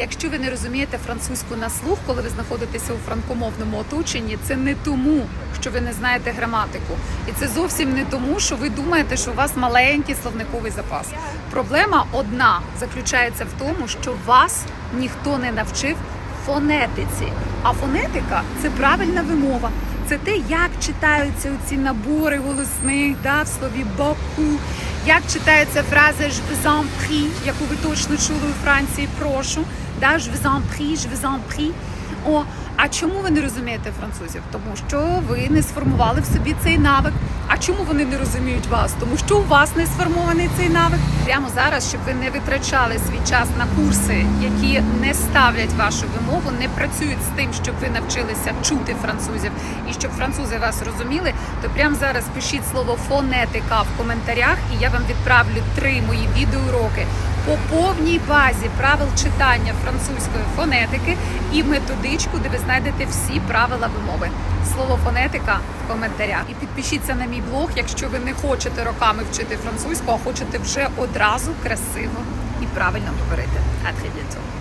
Якщо ви не розумієте французьку на слух, коли ви знаходитеся у франкомовному оточенні, це не тому, що ви не знаєте граматику, і це зовсім не тому, що ви думаєте, що у вас маленький словниковий запас. Проблема одна заключається в тому, що вас ніхто не навчив фонетиці. А фонетика це правильна вимова. Це те, як читаються ці набори голосних да, в слові боку, як читається фраза «je vous en prie», яку ви точно чули у Франції, прошу, да, «je vous en prie», «je vous en prie». О, а чому ви не розумієте французів? Тому що ви не сформували в собі цей навик. А чому вони не розуміють вас? Тому що у вас не сформований цей навик. Прямо зараз, щоб ви не витрачали свій час на курси, які не ставлять вашу вимову, не працюють з тим, щоб ви навчилися чути французів і щоб французи вас розуміли, то прямо зараз пишіть слово фонетика в коментарях, і я вам відправлю три мої відеоуроки по повній базі правил читання французької фонетики і методичку, де ви знайдете всі правила вимови. Слово фонетика в коментарях. І підпишіться на мій блог, якщо ви не хочете роками вчити французьку, а хочете вже одразу красиво і правильно говорити. А très bientôt.